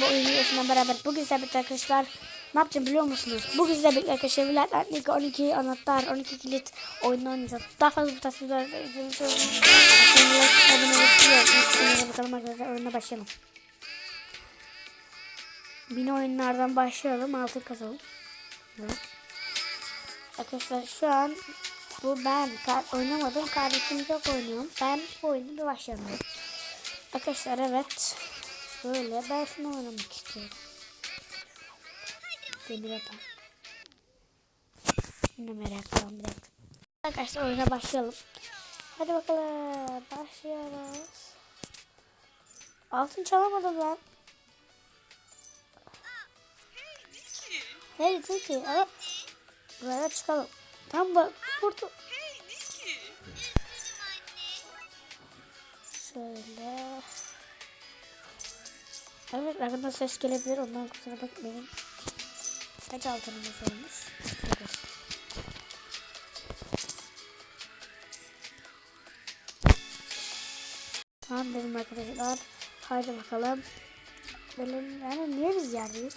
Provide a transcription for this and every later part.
bu oyun videosundan beraber bugün sizlerle birlikte arkadaşlar ne yapacağım biliyor musunuz? Bugün sizlerle birlikte arkadaşlar Vlad Atnik 12 anahtar 12 kilit oyunu oynayacağız. Daha fazla bu tarz videolar izlediğiniz için abone olmayı bakalım arkadaşlar oyuna başlayalım. Mini oyunlardan başlayalım altın kazalım. Arkadaşlar şu an bu ben oynamadım kardeşim çok oynuyorum. Ben bu oyunu bir başlayalım. Arkadaşlar evet. Böyle ben şunu oynamak istiyorum. Demir atan. Yine meraklandım bir dakika. Arkadaşlar oyuna başlayalım. Hadi bakalım. Başlıyoruz. Altın çalamadım ben. Hey Tiki. Ama buraya çıkalım. Tam bak burada. Şöyle. Evet arkadan ses gelebilir ondan kusura bakmayın. Kaç altınımız olmuş? Dokuz. Tamam dedim arkadaşlar. Haydi bakalım. Benim yani niye biz yerdeyiz?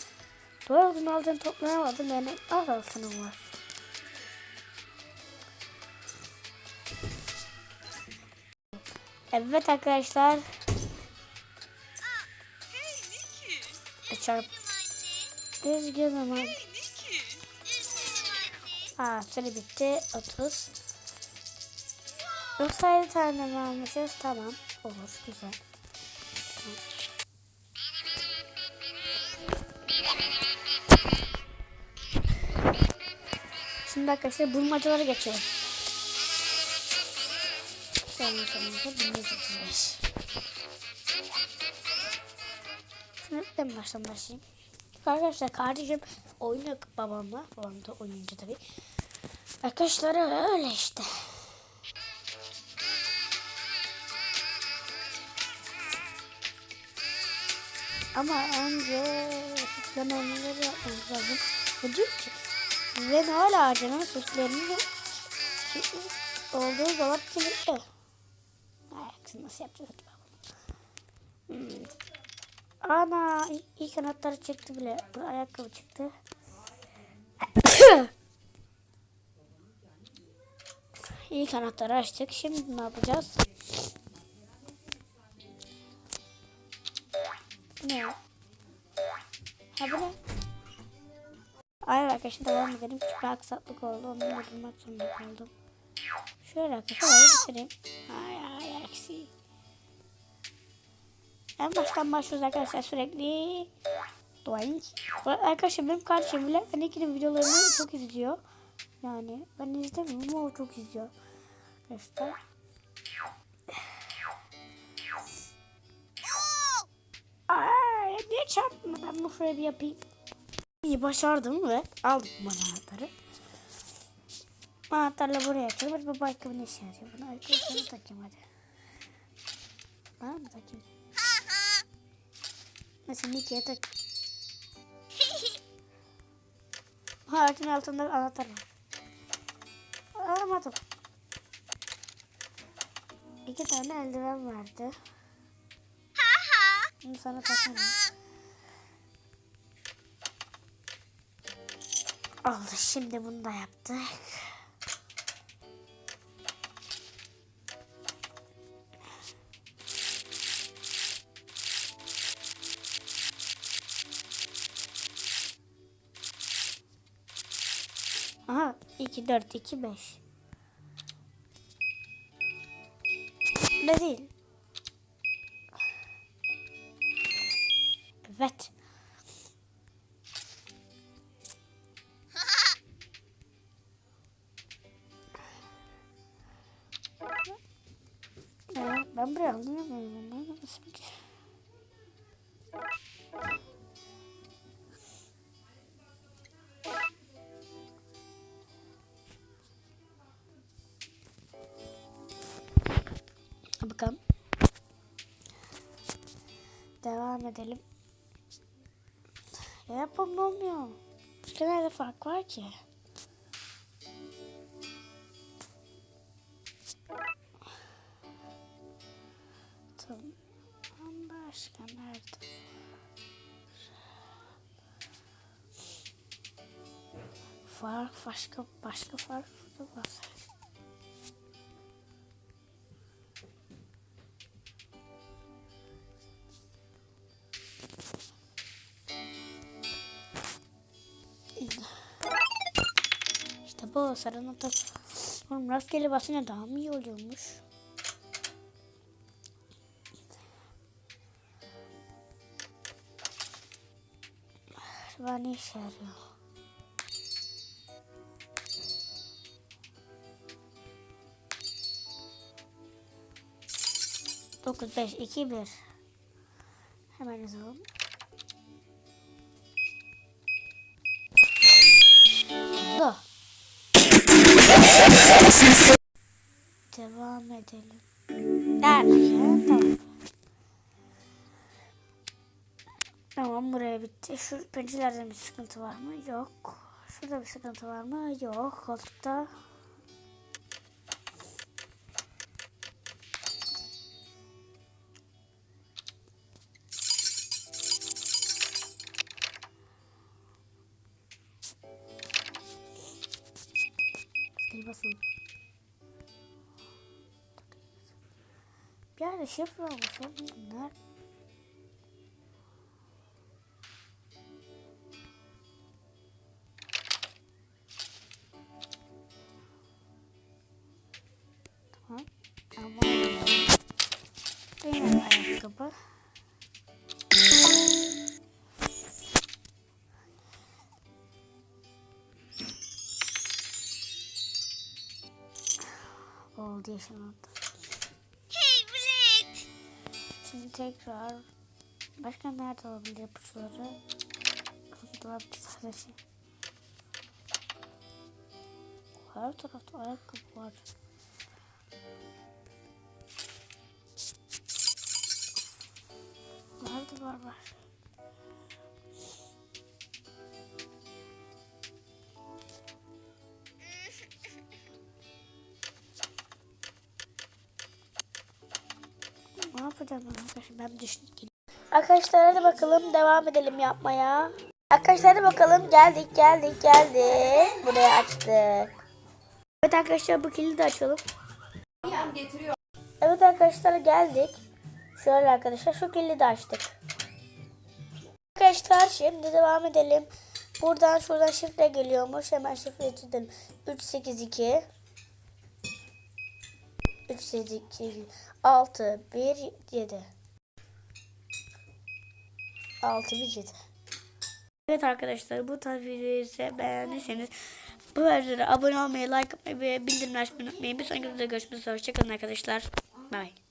Doğru altın toplayamadım yani az altınım var. Evet arkadaşlar. Çarp. Üzgünüm abi. Aa süre bitti. 30. Yoksa 50 tane mi almışız? Tamam. Olur. Güzel. Şimdi arkadaşlar bulmacalara geçiyoruz. Tamam tamam. 1135. Ben baştan başlayayım. Arkadaşlar kardeşim oynuyor babamla. Babam da oyuncu tabii. Arkadaşlar öyle işte. Ama önce süslemeleri yapmamız lazım. Bu diyor ki ve Noel ağacının süslerinin olduğu dolap kilitli. Ay, nasıl yapacağız acaba? Hmm. Ana ilk anahtarı çıktı bile. Bu ayakkabı çıktı. ilk anahtarı açtık. Şimdi ne yapacağız? Ne? Ha bu ne? Ay arkadaşlar devam edelim. Küçük bir aksaklık oldu. Onu durmak zorunda kaldım. Şöyle arkadaşlar bitireyim. Ay ay eksi. En baştan başlıyoruz arkadaşlar sürekli. Doink. Arkadaşlar benim kardeşim bile ben ikinin videolarını çok izliyor. Yani ben izlemiyorum ama o çok izliyor. Arkadaşlar. Ay, niye çarptım? Ben bunu şöyle bir yapayım. İyi başardım ve aldım bu anahtarı. Anahtarla buraya açıyorum. Bu ayakkabı ne işe yarıyor? Bunu ayakkabı takayım hadi. Bana mı takayım? Mesela Mickey'e tak. Ha ağacın altında anahtar var. Alamadım. İki tane eldiven vardı. Bunu sana takamam. Oldu şimdi bunu da yaptık. 2 4 2 5. Ne değil. Evet. Ben buraya. Ben nasıl bir Devam edelim. Ne yapalım olmuyor. Başka nerede fark var ki? Tamam. Başka nerede fark? Başka başka fark burada var. Bu sarı nokta. Oğlum rastgele basınca daha mı iyi oluyormuş? Acaba ne işe yarıyor? Dokuz, beş, iki, bir. Hemen yazalım. Devam edelim. Derken tamam. Tamam buraya bitti. Şu pencerelerde bir sıkıntı var mı? Yok. Şurada bir sıkıntı var mı? Yok. Koltukta. Bir yerde şifre olmuş. oğlum Bunlar. Tamam. Ama benim ayakkabı. Oldu yaşamadı. Tekrar başka nerede olabilir ipuçları? Dolap sadece. Her tarafta ayakkabı var. Nerede var var? Ben arkadaşlar? Ben düşündüm. Arkadaşlar hadi bakalım devam edelim yapmaya. Arkadaşlar hadi bakalım geldik geldik geldik. Burayı açtık. Evet arkadaşlar bu kilidi açalım. Evet arkadaşlar geldik. Şöyle arkadaşlar şu kilidi açtık. Arkadaşlar şimdi devam edelim. Buradan şuradan şifre geliyormuş. Hemen şifre çizelim. 382 382 6 1 7 6 1 7 Evet arkadaşlar bu tarz videoyu ise beğendiyseniz bu videoya abone olmayı, like atmayı ve bildirimleri açmayı unutmayın. Bir sonraki videoda görüşmek üzere. Hoşçakalın arkadaşlar. Bye.